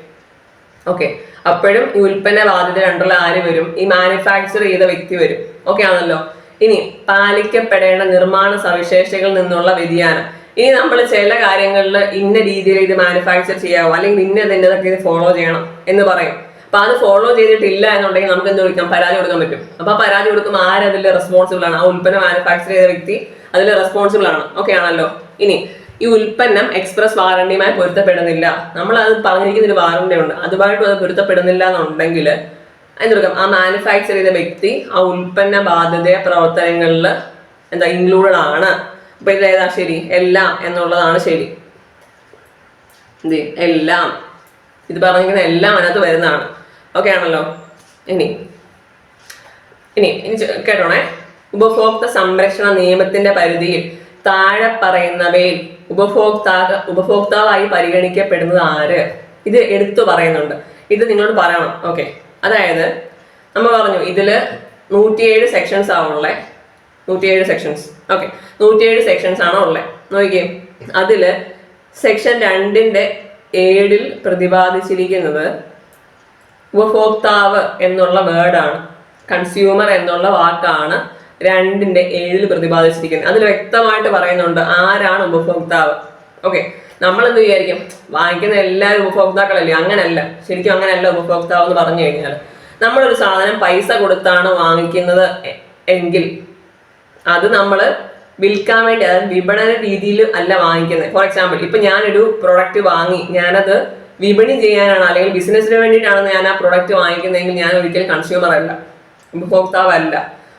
ഓക്കെ അപ്പോഴും ഈ ഉൽപ്പന്ന ബാധ്യത രണ്ടുള്ള ആര് വരും? ഈ മാനുഫാക്ചർ ചെയ്ത വ്യക്തി വരും. ഓക്കെ ആണല്ലോ? ഇനി പാലിക്കപ്പെടേണ്ട നിർമ്മാണ സവിശേഷതകളിൽ നിന്നുള്ള വ്യതിയാനം. ഇനി നമ്മൾ ചില കാര്യങ്ങളിൽ ഇന്ന രീതിയിൽ ഇത് മാനുഫാക്ചർ ചെയ്യാവോ? അല്ലെങ്കിൽ ഇന്ന ഇതിന്റെതൊക്കെ ഇത് ഫോളോ ചെയ്യണം എന്ന് പറയും. അപ്പൊ അത് ഫോളോ ചെയ്തിട്ടില്ല എന്നുണ്ടെങ്കിൽ നമുക്ക് എന്ത് വിളിക്കാം? പരാതി കൊടുക്കാൻ പറ്റും. അപ്പൊ പരാതി കൊടുക്കുമ്പോൾ ആരതിൽ റെസ്പോൺസിബിൾ ആണ്? ആ ഉൽപ്പന്നം മാനുഫാക്ചർ ചെയ്ത വ്യക്തി അതിൽ റെസ്പോൺസിബിൾ ആണ്. ഓക്കെ ആണല്ലോ. ഇനി ഈ ഉൽപ്പന്നം എക്സ്പ്രസ് വാറണ്ടിയുമായി പൊരുത്തപ്പെടുന്നില്ല. നമ്മൾ അത് പറഞ്ഞിരിക്കുന്ന ഒരു വാറണ്ടി ഉണ്ട്. അതുമായിട്ടും അത് പൊരുത്തപ്പെടുന്നില്ല എന്നുണ്ടെങ്കിൽ എന്തെടുക്കാം ആ മാനുഫാക്ചർ ചെയ്ത വ്യക്തി ആ ഉൽപ്പന്ന ബാധ്യത പ്രവർത്തനങ്ങളിൽ എന്താ ഇൻക്ലൂഡഡ് ആണ്. അപ്പൊ ഇത് ഏതാ ശരി? എല്ലാം എന്നുള്ളതാണ് ശരി. എന്ത് എല്ലാം. ഇത് പറഞ്ഞിരിക്കുന്ന എല്ലാം അതിനകത്ത് വരുന്നതാണ്. ഓക്കെ ആണല്ലോ. ഇനി ഇനി ഇനി കേട്ടോണേ? ഉപഭോക്തൃ സംരക്ഷണ നിയമത്തിന്റെ പരിധിയിൽ താഴെ പറയുന്നവയിൽ ഉപഭോക്താക ഉപഭോക്താവായി പരിഗണിക്കപ്പെടുന്നത് ആര്? ഇത് എടുത്തു പറയുന്നുണ്ട്. ഇത് നിങ്ങളോട് പറയണം. ഓക്കെ അതായത് നമ്മൾ പറഞ്ഞു ഇതിൽ നൂറ്റിയേഴ് സെക്ഷൻസ് ആണുള്ളത് നൂറ്റിയേഴ് സെക്ഷൻസ് ഓക്കെ നൂറ്റിയേഴ് സെക്ഷൻസ് ആണോ ഉള്ളത് നോക്കിയേ. അതിൽ സെക്ഷൻ രണ്ടിന്റെ ഏഴിൽ പ്രതിപാദിച്ചിരിക്കുന്നത് ഉപഭോക്താവ് എന്നുള്ള വേർഡാണ്. കൺസ്യൂമർ എന്നുള്ള വാക്കാണ് രണ്ടിന്റെ ഏഴിൽ പ്രതിപാദിച്ചിരിക്കുന്നത്. അതിൽ വ്യക്തമായിട്ട് പറയുന്നുണ്ട് ആരാണ് ഉപഭോക്താവ്. ഓക്കെ നമ്മൾ എന്ത് വിചാരിക്കും? വാങ്ങിക്കുന്ന എല്ലാവരും ഉപഭോക്താക്കളല്ലേ? അങ്ങനല്ല. ശരിക്കും അങ്ങനല്ല ഉപഭോക്താവ് എന്ന് പറഞ്ഞു കഴിഞ്ഞാൽ നമ്മളൊരു സാധനം പൈസ കൊടുത്താണ് വാങ്ങിക്കുന്നത് എങ്കിൽ അത് നമ്മൾ വിൽക്കാൻ വേണ്ടി അതായത് വിപണന രീതിയിൽ അല്ല വാങ്ങിക്കുന്നത്. ഫോർ എക്സാമ്പിൾ ഇപ്പൊ ഞാനൊരു പ്രൊഡക്റ്റ് വാങ്ങി. ഞാനത് വിപണി ചെയ്യാനാണ് അല്ലെങ്കിൽ ബിസിനസ്സിന് വേണ്ടിയിട്ടാണ് ഞാൻ ആ പ്രൊഡക്റ്റ് വാങ്ങിക്കുന്നതെങ്കിൽ ഞാൻ ഒരിക്കലും കൺസ്യൂമർ അല്ല ഉപഭോക്താവല്ല.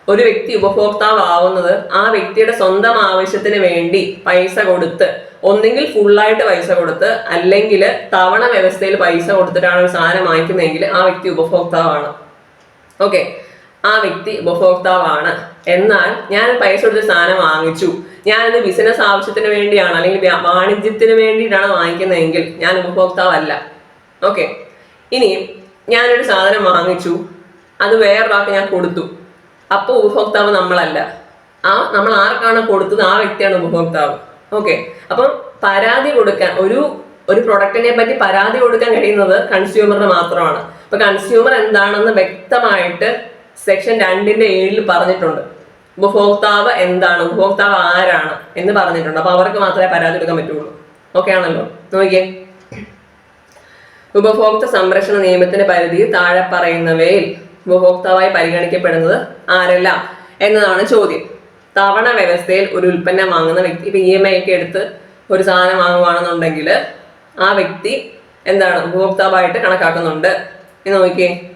ഒരു വ്യക്തി ഉപഭോക്താവാവുന്നത് ആ വ്യക്തിയുടെ സ്വന്തം ആവശ്യത്തിന് വേണ്ടി പൈസ കൊടുത്ത് ഒന്നെങ്കിൽ ഫുള്ളായിട്ട് പൈസ കൊടുത്ത് അല്ലെങ്കിൽ തവണ വ്യവസ്ഥയിൽ പൈസ കൊടുത്തിട്ടാണ് ഒരു സാധനം വാങ്ങിക്കുന്നതെങ്കിൽ ആ വ്യക്തി ഉപഭോക്താവാണ്. ഓക്കെ ആ വ്യക്തി ഉപഭോക്താവാണ്. എന്നാൽ ഞാൻ പൈസ കൊടുത്ത സാധനം വാങ്ങിച്ചു. ഞാനത് ബിസിനസ് ആവശ്യത്തിന് വേണ്ടിയാണ് അല്ലെങ്കിൽ വാണിജ്യത്തിന് വേണ്ടിയിട്ടാണ് വാങ്ങിക്കുന്നതെങ്കിൽ ഞാൻ ഉപഭോക്താവല്ല. ഓക്കെ ഇനി ഞാനൊരു സാധനം വാങ്ങിച്ചു. അത് വേറൊരാൾക്ക് ഞാൻ കൊടുത്തു. അപ്പോൾ ഉപഭോക്താവ് നമ്മളല്ല. ആ നമ്മൾ ആർക്കാണ് കൊടുത്തത് ആ വ്യക്തിയാണ് ഉപഭോക്താവ്. ഓക്കെ അപ്പം പരാതി കൊടുക്കാൻ ഒരു ഒരു പ്രൊഡക്റ്റിനെ പറ്റി പരാതി കൊടുക്കാൻ കഴിയുന്നത് കൺസ്യൂമറിന് മാത്രമാണ്. അപ്പൊ കൺസ്യൂമർ എന്താണെന്ന് വ്യക്തമായിട്ട് സെക്ഷൻ രണ്ടിന്റെ ഏഴിൽ പറഞ്ഞിട്ടുണ്ട്. ഉപഭോക്താവ് എന്താണ്? ഉപഭോക്താവ് ആരാണ്? എന്ന് പറഞ്ഞിട്ടുണ്ട്. അപ്പൊ അവർക്ക് മാത്രമേ പരാതി എടുക്കാൻ പറ്റുള്ളൂ. ഓക്കെ ആണല്ലോ? നോക്കിയേ. ഉപഭോക്തൃ സംരക്ഷണ നിയമത്തിന്റെ പരിധി താഴെ പറയുന്നവയിൽ ഉപഭോക്താവായി പരിഗണിക്കപ്പെടുന്നത് ആരല്ല എന്നതാണ് ചോദ്യം. തവണ വ്യവസ്ഥയിൽ ഒരു ഉൽപ്പന്നം വാങ്ങുന്ന വ്യക്തി ഇപ്പൊ ഇ എം ഐ ഒക്കെ എടുത്ത് ഒരു സാധനം വാങ്ങുവാണെന്നുണ്ടെങ്കിൽ ആ വ്യക്തി എന്താണ്? ഉപഭോക്താവായിട്ട് കണക്കാക്കുന്നുണ്ട്. എന്ന് നോക്കിയേ.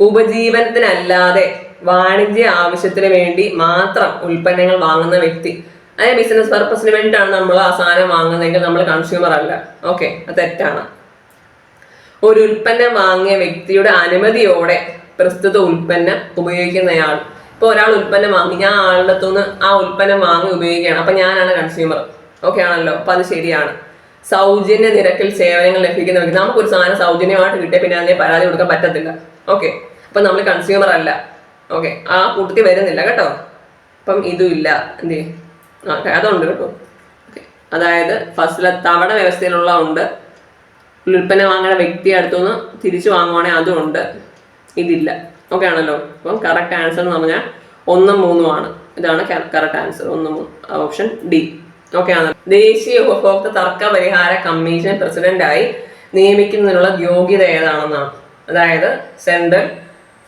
ഉപജീവനത്തിനല്ലാതെ വാണിജ്യ ആവശ്യത്തിന് വേണ്ടി മാത്രം ഉൽപ്പന്നങ്ങൾ വാങ്ങുന്ന വ്യക്തി. അതായത് ബിസിനസ് പർപ്പസിന് വേണ്ടിയിട്ടാണ് നമ്മൾ ആ സാധനം വാങ്ങുന്നതെങ്കിൽ നമ്മൾ കൺസ്യൂമർ അല്ല. ഓക്കെ അത് തെറ്റാണ്. ഒരു ഉൽപ്പന്നം വാങ്ങിയ വ്യക്തിയുടെ അനുമതിയോടെ പ്രസ്തുത ഉൽപ്പന്നം ഉപയോഗിക്കുന്നയാൾ. ഇപ്പൊ ഒരാൾ ഉൽപ്പന്നം വാങ്ങി ഞാൻ ആളുടെ അടുത്തുനിന്ന് ആ ഉൽപ്പന്നം വാങ്ങി ഉപയോഗിക്കുകയാണ്. അപ്പൊ ഞാനാണ് കൺസ്യൂമർ ഓക്കെ ആണല്ലോ. അപ്പൊ അത് ശരിയാണ്. സൗജന്യ നിരക്കിൽ സേവനങ്ങൾ ലഭിക്കുന്ന വ്യക്തി. നമുക്കൊരു സാധനം സൗജന്യമായിട്ട് കിട്ടിയ പിന്നെ അതിനെ പരാതി കൊടുക്കാൻ പറ്റത്തില്ല. ഓക്കെ അപ്പൊ നമ്മൾ കൺസ്യൂമർ അല്ല. ഓക്കെ ആ കൂട്ടത്തിൽ വരുന്നില്ല കേട്ടോ. അപ്പം ഇതും ഇല്ല. എന്ത് ചെയ്യും? അതുണ്ട് കേട്ടോ. അതായത് ഫസ്റ്റിലെ തവണ വ്യവസ്ഥയിലുള്ള ഉണ്ട്. ഉൽപ്പന്നം വാങ്ങുന്ന വ്യക്തി അടുത്തുനിന്ന് തിരിച്ചു വാങ്ങുവാണെങ്കിൽ അതും ഉണ്ട്. ഇതില്ല. ഓക്കെ ആണല്ലോ. അപ്പം കറക്റ്റ് ആൻസർ എന്ന് പറഞ്ഞാൽ ഒന്നും മൂന്നും ആണ്. ഇതാണ് കറക്റ്റ് ആൻസർ ഒന്നും മൂന്ന് ഓപ്ഷൻ ഡി ഓക്കെ ആണ് ദേശീയ ഉപഭോക്തൃ തർക്ക പരിഹാര കമ്മീഷൻ പ്രസിഡന്റായി നിയമിക്കുന്നതിനുള്ള യോഗ്യത ഏതാണെന്നാണ്? അതായത് സെൻട്രൽ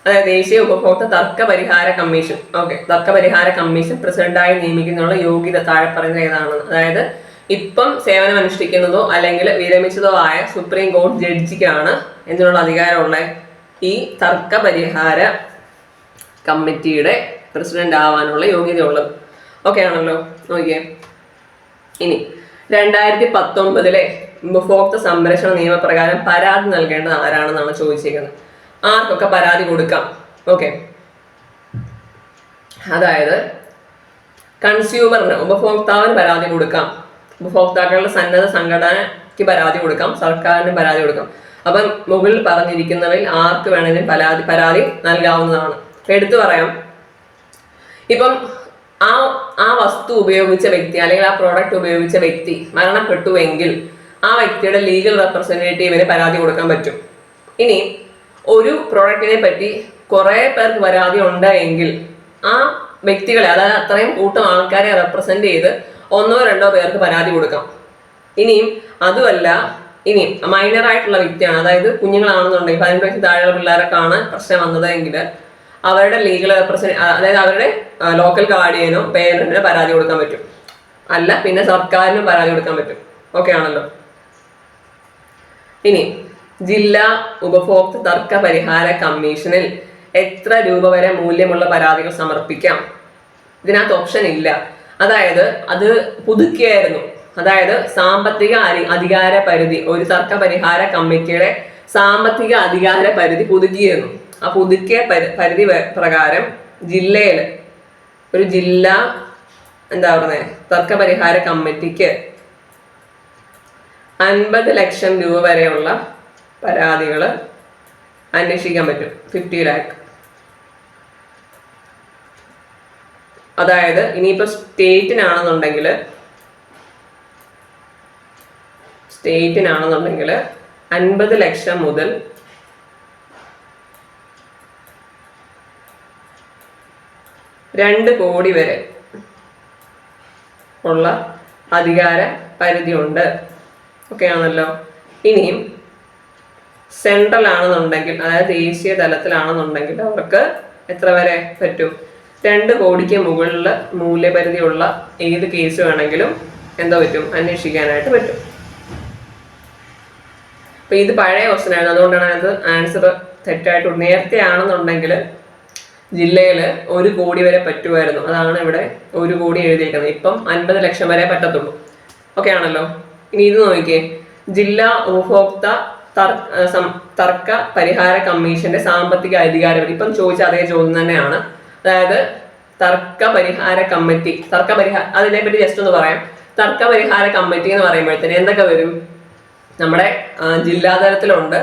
അതായത് ദേശീയ ഉപഭോക്തൃ തർക്ക പരിഹാര കമ്മീഷൻ. ഓക്കെ തർക്ക പരിഹാര കമ്മീഷൻ പ്രസിഡന്റായി നിയമിക്കുന്നതിനുള്ള യോഗ്യത താഴെ പറയുന്നത് ഏതാണെന്ന് അതായത് ഇപ്പം സേവനം അനുഷ്ഠിക്കുന്നതോ അല്ലെങ്കിൽ വിരമിച്ചതോ ആയ സുപ്രീം കോടതി ജഡ്ജിക്കാണ് എന്തിനുള്ള അധികാരമുള്ള ഈ തർക്ക പരിഹാര കമ്മിറ്റിയുടെ പ്രസിഡന്റ് ആവാനുള്ള യോഗ്യതയുള്ളത്. ഓക്കെ ആണല്ലോ നോക്കിയേ. ഇനി രണ്ടായിരത്തി പത്തൊമ്പതിലെ ഉപഭോക്തൃ സംരക്ഷണ നിയമപ്രകാരം പരാതി നൽകേണ്ടത് ആരാണെന്നാണ് ചോദിച്ചിരിക്കുന്നത്? ആർക്കൊക്കെ പരാതി കൊടുക്കാം? ഓക്കെ അതായത് കൺസ്യൂമറിന് ഉപഭോക്താവിന് പരാതി കൊടുക്കാം. ഉപഭോക്താക്കളുടെ സന്നദ്ധ സംഘടനയ്ക്ക് പരാതി കൊടുക്കാം. സർക്കാരിന് പരാതി കൊടുക്കാം. അപ്പം മുകളിൽ പറഞ്ഞിരിക്കുന്നവയിൽ ആർക്ക് വേണമെങ്കിലും പരാതി പരാതി നൽകാവുന്നതാണ്. എടുത്തു പറയാം. ഇപ്പം ആ ആ വസ്തു ഉപയോഗിച്ച വ്യക്തി അല്ലെങ്കിൽ ആ പ്രോഡക്റ്റ് ഉപയോഗിച്ച വ്യക്തി മരണപ്പെട്ടുവെങ്കിൽ ആ വ്യക്തിയുടെ ലീഗൽ റെപ്രസെന്റേറ്റീവിന് പരാതി കൊടുക്കാൻ പറ്റും. ഇനി ഒരു പ്രോഡക്റ്റിനെ പറ്റി കുറേ പേർക്ക് പരാതി ഉണ്ട് എങ്കിൽ ആ വ്യക്തികളെ അതായത് അത്രയും കൂട്ടം ആൾക്കാരെ റെപ്രസെന്റ് ചെയ്ത് ഒന്നോ രണ്ടോ പേർക്ക് പരാതി കൊടുക്കാം. ഇനിയും അതുമല്ല ഇനിയും മൈനർ ആയിട്ടുള്ള വ്യക്തിയാണ് അതായത് കുഞ്ഞുങ്ങളാണെന്നുണ്ടെങ്കിൽ പതിനെട്ട് വയസ്സിൽ താഴെയുള്ള പിള്ളേരൊക്കെയാണ് പ്രശ്നം വന്നത് എങ്കിൽ അവരുടെ ലീഗൽ റെപ്രസെന്റ് അതായത് അവരുടെ ലോക്കൽ ഗാർഡിയനോ പേരന്റിനോ പരാതി കൊടുക്കാൻ പറ്റും. അല്ല പിന്നെ സർക്കാരിനും പരാതി കൊടുക്കാൻ പറ്റും. ഓക്കെ ആണല്ലോ. ഇനി ജില്ലാ ഉപഭോക്തൃ തർക്ക പരിഹാര കമ്മീഷനിൽ എത്ര രൂപ വരെ മൂല്യമുള്ള പരാതികൾ സമർപ്പിക്കാം? ഇതിനകത്ത് ഓപ്ഷൻ ഇല്ല. അതായത് അത് പുതുക്കിയായിരുന്നു. അതായത് സാമ്പത്തിക അധികാര പരിധി ഒരു തർക്ക പരിഹാര കമ്മിറ്റിയുടെ സാമ്പത്തിക അധികാര പരിധി പുതുക്കിയിരുന്നു. ആ പുതുക്കിയ പരിധി പ്രകാരം ജില്ലയിൽ ഒരു ജില്ലാ എന്താ പറയുന്നത് തർക്ക പരിഹാര കമ്മിറ്റിക്ക് അൻപത് ലക്ഷം രൂപ വരെയുള്ള പരാതികൾ അന്വേഷിക്കാൻ പറ്റും. ഫിഫ്റ്റി ലാക്ക്. അതായത് ഇനിയിപ്പോൾ സ്റ്റേറ്റിനാണെന്നുണ്ടെങ്കിൽ സ്റ്റേറ്റിനാണെന്നുണ്ടെങ്കിൽ അൻപത് ലക്ഷം മുതൽ രണ്ട് കോടി വരെ ഉള്ള അധികാര പരിധിയുണ്ട്. ഓക്കെ ആണല്ലോ. ഇനിയും സെൻട്രൽ ആണെന്നുണ്ടെങ്കിൽ അതായത് ദേശീയ തലത്തിലാണെന്നുണ്ടെങ്കിൽ അവർക്ക് എത്ര വരെ പറ്റും? രണ്ട് കോടിക്ക് മുകളിൽ മൂല്യപരിധിയുള്ള ഏത് കേസ് വേണമെങ്കിലും എന്താ പറ്റും? അന്വേഷിക്കാനായിട്ട് പറ്റും. അപ്പൊ ഇത് പഴയ ക്വസ്റ്റൻ ആയിരുന്നു. അതുകൊണ്ടാണ് അത് ആൻസർ തെറ്റായിട്ട് നേരത്തെ ആണെന്നുണ്ടെങ്കിൽ ജില്ലയിൽ ഒരു കോടി വരെ പറ്റുമായിരുന്നു. അതാണ് ഇവിടെ ഒരു കോടി എഴുതിയിരിക്കുന്നത്. ഇപ്പം അൻപത് ലക്ഷം വരെ പറ്റത്തുള്ളൂ. ഓക്കെ ആണല്ലോ? ഇനി ഇത് നോക്കിയേ ജില്ലാ ഉപഭോക്ത തർക്ക പരിഹാര കമ്മീഷന്റെ സാമ്പത്തിക അധികാരം ഇപ്പം ചോദിച്ച അതേ ചോദ്യം തന്നെയാണ്. അതായത് തർക്ക പരിഹാര കമ്മിറ്റി തർക്ക പരിഹാര അതിനെപ്പറ്റി ജസ്റ്റ് ഒന്ന് പറയാം. തർക്ക പരിഹാര കമ്മിറ്റി എന്ന് പറയുമ്പോഴത്തേന് എന്തൊക്കെ വരും? നമ്മുടെ ജില്ലാതലത്തിലുണ്ട്. ജില്ലാ തലത്തിലുണ്ട്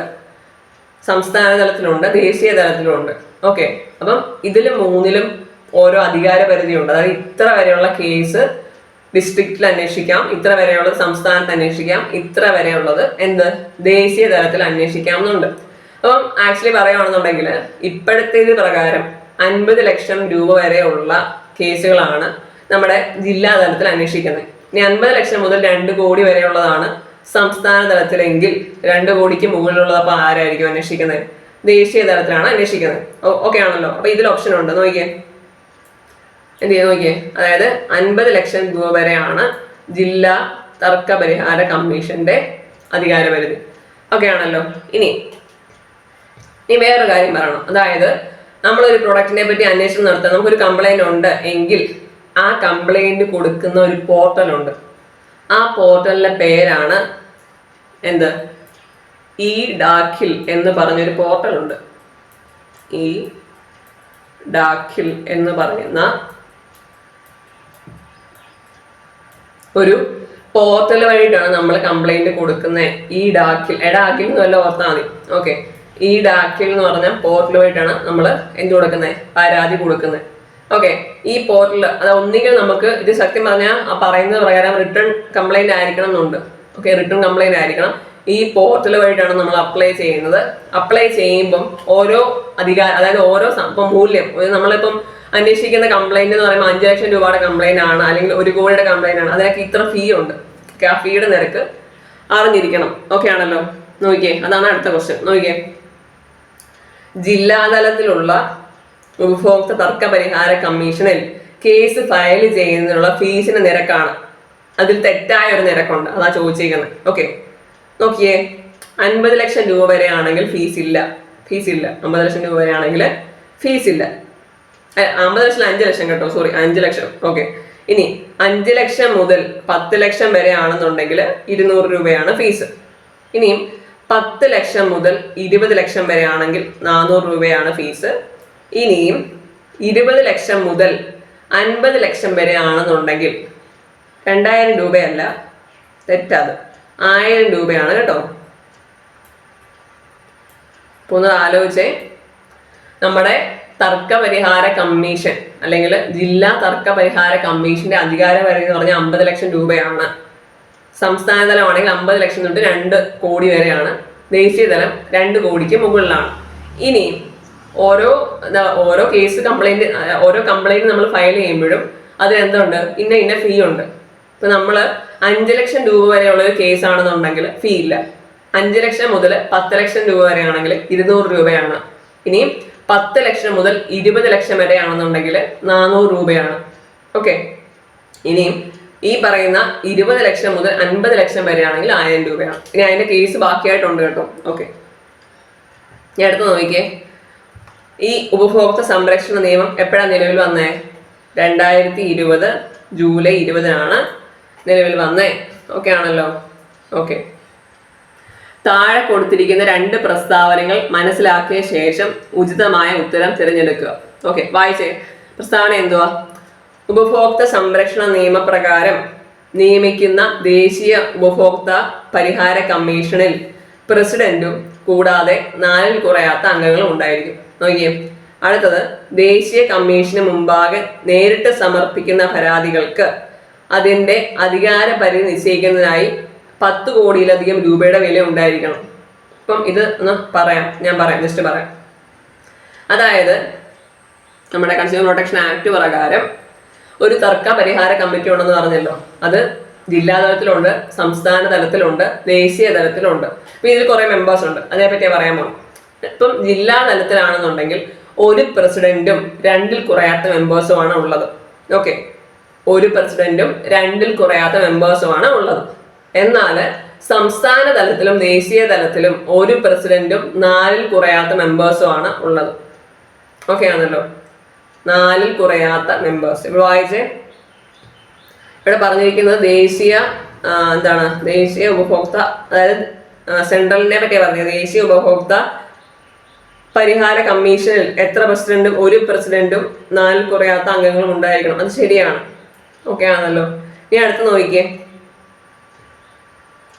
സംസ്ഥാന തലത്തിലുണ്ട് ദേശീയ തലത്തിലുണ്ട് ഓക്കെ അപ്പം ഇതിൽ മൂന്നിലും ഓരോ അധികാര പരിധിയുണ്ട് അതായത് ഇത്ര വരെയുള്ള കേസ് ഡിസ്ട്രിക്റ്റിൽ അന്വേഷിക്കാം ഇത്ര വരെയുള്ളത് സംസ്ഥാനത്ത് അന്വേഷിക്കാം ഇത്ര വരെയുള്ളത് എന്ത്? ദേശീയ തലത്തിൽ അന്വേഷിക്കാം എന്നുണ്ട്. അപ്പം ആക്ച്വലി പറയുകയാണെന്നുണ്ടെങ്കിൽ ഇപ്പോഴത്തേത് പ്രകാരം അൻപത് ലക്ഷം രൂപ വരെയുള്ള കേസുകളാണ് നമ്മുടെ ജില്ലാ തലത്തിൽ അന്വേഷിക്കുന്നത്. ഇനി അൻപത് ലക്ഷം മുതൽ രണ്ട് കോടി വരെയുള്ളതാണ് സംസ്ഥാന തലത്തിലെങ്കിൽ രണ്ട് കോടിക്ക് മുകളിലുള്ളത് അപ്പൊ ആരായിരിക്കും അന്വേഷിക്കുന്നത്? ദേശീയ തലത്തിലാണ് അന്വേഷിക്കുന്നത്. ഓക്കെ ആണല്ലോ. അപ്പൊ ഇതിൽ ഓപ്ഷൻ ഉണ്ട്. നോക്കിയേ. എന്ത് ചെയ്യാ നോക്കിയേ. അതായത് അൻപത് ലക്ഷം രൂപ വരെയാണ് ജില്ലാ തർക്ക പരിഹാര കമ്മീഷന്റെ അധികാരപരിധി. ഓക്കെ ആണല്ലോ. ഇനി ഇനി വേറൊരു കാര്യം പറയണം. അതായത് നമ്മളൊരു പ്രൊഡക്റ്റിനെ പറ്റി അന്വേഷണം നടത്താൻ നമുക്കൊരു കംപ്ലൈന്റ് ഉണ്ട് എങ്കിൽ ആ കംപ്ലൈന്റ് കൊടുക്കുന്ന ഒരു പോർട്ടൽ ഉണ്ട്. ആ പോർട്ടലിന്റെ പേരാണ് എന്ത്? ഇ ഡാഖിൽ എന്ന് പറഞ്ഞൊരു പോർട്ടൽ ഉണ്ട് ഈ ഡാഖിൽ എന്ന് പറയുന്ന ഒരു പോർട്ടൽ വഴിയിട്ടാണ് നമ്മൾ കംപ്ലൈന്റ് കൊടുക്കുന്നത് ഈ ഡാക്കിൽ എടാക്കിൽ എന്ന് വല്ല ഓർത്താൽ മതി. ഓക്കെ ഈ ഡാക്കിൽ എന്ന് പറഞ്ഞ പോർട്ടൽ വഴിയിട്ടാണ് നമ്മൾ എന്ത് കൊടുക്കുന്നത് പരാതി കൊടുക്കുന്നത് ഓക്കെ ഈ പോർട്ടൽ അത് ഒന്നുകിൽ നമുക്ക് ഇത് സത്യം പറഞ്ഞാൽ ആ പറയുന്നത് പ്രകാരം റിട്ടേൺ കംപ്ലൈന്റ് ആയിരിക്കണം എന്നുണ്ട്. ഓക്കെ റിട്ടേൺ കംപ്ലൈന്റ് ആയിരിക്കണം. ഈ പോർട്ടൽ വഴിയിട്ടാണ് നമ്മൾ അപ്ലൈ ചെയ്യുന്നത്. അപ്ലൈ ചെയ്യുമ്പം ഓരോ അധികാര അതായത് ഓരോ ഇപ്പം മൂല്യം. നമ്മളിപ്പം അന്വേഷിക്കുന്ന കംപ്ലൈന്റ് എന്ന് പറയുമ്പോൾ അഞ്ച് ലക്ഷം രൂപയുടെ കംപ്ലൈന്റ് ആണ് അല്ലെങ്കിൽ ഒരു കോടിയുടെ കംപ്ലൈന്റ് ആണ്. അതിനൊക്കെ ഇത്ര ഫീ ഉണ്ട്. ആ ഫീയുടെ നിരക്ക് അറിഞ്ഞിരിക്കണം. ഓക്കെ ആണല്ലോ? നോക്കിയേ. അതാണ് അടുത്ത ക്വസ്റ്റ്യൻ നോക്കിയേ. ജില്ലാതലത്തിലുള്ള ഉപഭോക്തൃ തർക്ക പരിഹാര കമ്മീഷനിൽ കേസ് ഫയൽ ചെയ്യുന്നതിനുള്ള ഫീസിന്റെ നിരക്കാണ്. അതിൽ തെറ്റായ ഒരു നിരക്കുണ്ട്. അതാ ചോദിച്ചിരിക്കുന്നത് ഓക്കെ നോക്കിയേ. അൻപത് ലക്ഷം രൂപ വരെ ആണെങ്കിൽ ഫീസ് ഇല്ല ഫീസ് ഇല്ല അമ്പത് ലക്ഷം രൂപ വരെ ആണെങ്കിൽ ഫീസ് ഇല്ല അമ്പത് ലക്ഷം അഞ്ച് ലക്ഷം കേട്ടോ. സോറി അഞ്ച് ലക്ഷം. ഓക്കെ ഇനി അഞ്ച് ലക്ഷം മുതൽ പത്ത് ലക്ഷം വരെ ആണെന്നുണ്ടെങ്കിൽ ഇരുന്നൂറ് രൂപയാണ് ഫീസ്. ഇനിയും പത്ത് ലക്ഷം മുതൽ ഇരുപത് ലക്ഷം വരെ ആണെങ്കിൽ നാനൂറ് രൂപയാണ് ഫീസ്. ഇനിയും ഇരുപത് ലക്ഷം മുതൽ അൻപത് ലക്ഷം വരെ ആണെന്നുണ്ടെങ്കിൽ രണ്ടായിരം രൂപയല്ല തെറ്റാത്. ആയിരം രൂപയാണ് കേട്ടോ. അപ്പൊ ഒന്ന് ആലോചിച്ചേ. നമ്മുടെ തർക്കപരിഹാര കമ്മീഷൻ അല്ലെങ്കിൽ ജില്ലാ തർക്കപരിഹാര കമ്മീഷന്റെ അധികാര പരിധി എന്ന് പറഞ്ഞാൽ അമ്പത് ലക്ഷം രൂപയാണ്. സംസ്ഥാന തലമാണെങ്കിൽ അമ്പത് ലക്ഷം തൊട്ട് രണ്ട് കോടി വരെയാണ്. ദേശീയ തലം രണ്ട് കോടിക്ക് മുകളിലാണ്. ഇനി ഓരോ ഓരോ കേസ് കംപ്ലൈന്റ് ഓരോ കംപ്ലൈന്റ് നമ്മൾ ഫയൽ ചെയ്യുമ്പോഴും അത് എന്തുണ്ട്? ഇന്ന ഇന്ന ഫീ ഉണ്ട്. ഇപ്പൊ നമ്മൾ അഞ്ച് ലക്ഷം രൂപ വരെയുള്ള ഒരു കേസ് ആണെന്നുണ്ടെങ്കിൽ ഫീ ഇല്ല. അഞ്ച് ലക്ഷം മുതൽ പത്ത് ലക്ഷം രൂപ വരെയാണെങ്കിൽ ഇരുന്നൂറ് രൂപയാണ്. ഇനി പത്ത് ലക്ഷം മുതൽ ഇരുപത് ലക്ഷം വരെ ആണെന്നുണ്ടെങ്കിൽ നാനൂറ് രൂപയാണ്. ഓക്കെ ഇനിയും ഈ പറയുന്ന ഇരുപത് ലക്ഷം മുതൽ അൻപത് ലക്ഷം വരെയാണെങ്കിൽ ആയിരം രൂപയാണ്. ഇനി അതിന്റെ കേസ് ബാക്കിയായിട്ടുണ്ട് കേട്ടോ. ഓക്കെ ഞാൻ അടുത്ത് നോക്കിയേ ഈ ഉപഭോക്തൃ സംരക്ഷണ നിയമം എപ്പോഴാണ് നിലവിൽ വന്നേ? രണ്ടായിരത്തി ഇരുപത് ജൂലൈ ഇരുപതിനാണ് നിലവിൽ വന്നേ. ഓക്കെ ആണല്ലോ. ഓക്കെ താഴെ കൊടുത്തിരിക്കുന്ന രണ്ട് പ്രസ്താവനകൾ മനസ്സിലാക്കിയ ശേഷം ഉചിതമായ ഉത്തരം തിരഞ്ഞെടുക്കുക. ഓക്കെ വായിച്ചേ. പ്രസ്താവന എന്തുവാ? ഉപഭോക്തൃ സംരക്ഷണ നിയമപ്രകാരം നിയമിക്കുന്ന ദേശീയ ഉപഭോക്ത പരിഹാര കമ്മീഷനിൽ പ്രസിഡന്റും കൂടാതെ നാലിൽ കുറയാത്ത അംഗങ്ങളും ഉണ്ടായിരിക്കും. നോക്കിയേ. അടുത്തത് ദേശീയ കമ്മീഷന് മുമ്പാകെ നേരിട്ട് സമർപ്പിക്കുന്ന പരാതികൾക്ക് അതിന്റെ അധികാര പരിധി നിശ്ചയിക്കുന്നതിനായി പത്ത് കോടിയിലധികം രൂപയുടെ വില ഉണ്ടായിരിക്കണം. ഇപ്പം ഇത് ഒന്ന് പറയാം. ഞാൻ പറയാം ജസ്റ്റ് പറയാം. അതായത് നമ്മുടെ കൺസ്യൂമർ പ്രൊട്ടക്ഷൻ ആക്ട് പ്രകാരം ഒരു തർക്ക പരിഹാര കമ്മിറ്റി ഉണ്ടെന്ന് പറഞ്ഞല്ലോ. അത് ജില്ലാ തലത്തിലുണ്ട് സംസ്ഥാന തലത്തിലുണ്ട് ദേശീയ തലത്തിലുണ്ട്. അപ്പോൾ ഇതിൽ കുറേ മെമ്പേഴ്സ് ഉണ്ട്. അതേപ്പറ്റിയാണ് പറയാൻ പോകും ഇപ്പം ജില്ലാ തലത്തിലാണെന്നുണ്ടെങ്കിൽ ഒരു പ്രസിഡന്റും രണ്ടിൽ കുറയാത്ത മെമ്പേഴ്സുമാണ് ഉള്ളത്. ഓക്കെ. ഒരു പ്രസിഡന്റും രണ്ടിൽ കുറയാത്ത മെമ്പേഴ്സുമാണ് ഉള്ളത്. എന്നാൽ സംസ്ഥാന തലത്തിലും ദേശീയ തലത്തിലും ഒരു പ്രസിഡന്റും നാലിൽ കുറയാത്ത മെമ്പേഴ്സുമാണ് ഉള്ളത്. ഓക്കെ ആണല്ലോ. നാലിൽ കുറയാത്ത മെമ്പേഴ്സ്. ഇവിടെ വായിച്ചേ. ഇവിടെ പറഞ്ഞിരിക്കുന്നത് ദേശീയ എന്താണ്? ദേശീയ ഉപഭോക്ത അതായത് സെൻട്രലിനെ പറ്റിയാണ് പറഞ്ഞത്. ദേശീയ ഉപഭോക്ത പരിഹാര കമ്മീഷനിൽ എത്ര പ്രസിഡന്റും ഒരു പ്രസിഡന്റും നാല് കുറയാത്ത അംഗങ്ങളും ഉണ്ടായിരിക്കണം. അത് ശരിയാണ്. ഓക്കെ ആണല്ലോ. ഇനി അടുത്ത് നോക്കിക്കേ.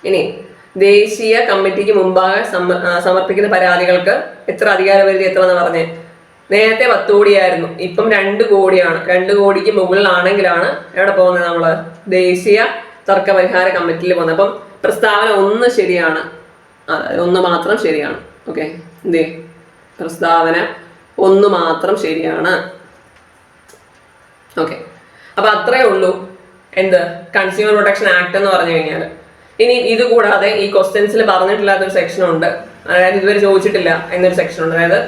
ഇനി ദേശീയ കമ്മിറ്റിക്ക് മുമ്പാകെ സമ- സമർപ്പിക്കുന്ന പരാതികൾക്ക് എത്ര അധികാരപരിധി എത്ര എന്ന് പറഞ്ഞേ? നേരത്തെ പത്ത് കോടിയായിരുന്നു. ഇപ്പം രണ്ട് കോടിയാണ്. രണ്ട് കോടിക്ക് മുകളിലാണെങ്കിലാണ് എവിടെ പോകുന്നത് നമ്മൾ ദേശീയ തർക്ക പരിഹാര കമ്മിറ്റിയിൽ പോകുന്നത്. അപ്പം പ്രസ്താവന ഒന്ന് ശരിയാണ്. ഒന്ന് മാത്രം ശരിയാണ്. ഓക്കെ എന്തേ പ്രസ്താവന ഒന്ന് മാത്രം ശരിയാണ്. ഓക്കെ അപ്പൊ അത്രേ ഉള്ളൂ. എന്ത്? കൺസ്യൂമർ പ്രൊട്ടക്ഷൻ ആക്ട് എന്ന് പറഞ്ഞു കഴിഞ്ഞാൽ ഇനി ഇത് കൂടാതെ ഈ ക്വസ്റ്റ്യൻസിൽ പറഞ്ഞിട്ടില്ലാത്ത ഒരു സെക്ഷൻ ഉണ്ട്. അതായത് ഇതുവരെ ചോദിച്ചിട്ടില്ല എന്നൊരു സെക്ഷൻ ഉണ്ട്. അതായത്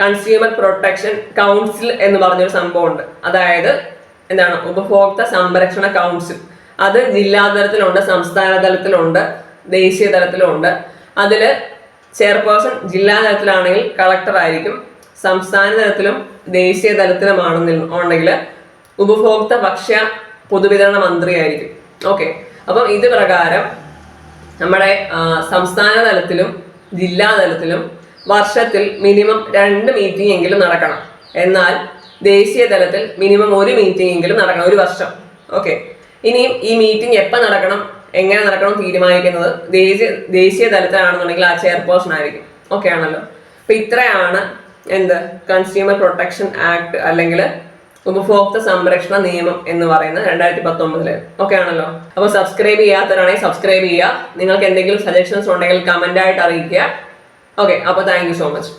കൺസ്യൂമർ പ്രൊട്ടക്ഷൻ കൗൺസിൽ എന്ന് പറഞ്ഞൊരു സംഭവം ഉണ്ട്. അതായത് എന്താണ്? ഉപഭോക്തൃ സംരക്ഷണ കൗൺസിൽ അത് ജില്ലാ തലത്തിലുണ്ട് സംസ്ഥാന തലത്തിലുണ്ട് ദേശീയ തലത്തിലുണ്ട് അതിൽ ചെയർപേഴ്സൺ ജില്ലാ തലത്തിലാണെങ്കിൽ കളക്ടർ ആയിരിക്കും സംസ്ഥാന തലത്തിലും ദേശീയ തലത്തിലുമാണെന്നിൽ ഉണ്ടെങ്കിൽ ഉപഭോക്തൃ ഭക്ഷ്യ പൊതുവിതരണ മന്ത്രിയായിരിക്കും. ഓക്കെ അപ്പം ഇത് പ്രകാരം നമ്മുടെ സംസ്ഥാന തലത്തിലും ജില്ലാ തലത്തിലും വർഷത്തിൽ മിനിമം രണ്ട് മീറ്റിംഗ് എങ്കിലും നടക്കണം. എന്നാൽ ദേശീയ തലത്തിൽ മിനിമം ഒരു മീറ്റിംഗ് എങ്കിലും നടക്കണം. ഒരു വർഷം. ഓക്കെ ഇനിയും ഈ മീറ്റിംഗ് എപ്പോൾ നടക്കണം? എങ്ങനെ നടക്കണം തീരുമാനിക്കുന്നത് ദേശീയ ദേശീയ തലത്തിലാണെന്നുണ്ടെങ്കിൽ ആ ചെയർപേഴ്സൺ ആയിരിക്കും. ഓക്കെ ആണല്ലോ. അപ്പൊ ഇത്രയാണ് എന്ത്? കൺസ്യൂമർ പ്രൊട്ടക്ഷൻ ആക്ട് അല്ലെങ്കിൽ ഉപഭോക്തൃ സംരക്ഷണ നിയമം എന്ന് പറയുന്നത് രണ്ടായിരത്തി പത്തൊമ്പതിൽ ഓക്കെ ആണല്ലോ. അപ്പോൾ സബ്സ്ക്രൈബ് ചെയ്യാത്തവരാണെങ്കിൽ സബ്സ്ക്രൈബ് ചെയ്യുക. നിങ്ങൾക്ക് എന്തെങ്കിലും സജഷൻസ് ഉണ്ടെങ്കിൽ കമന്റ് ആയിട്ട് അറിയിക്കുക. ഓക്കെ അപ്പോൾ താങ്ക് സോ മച്ച്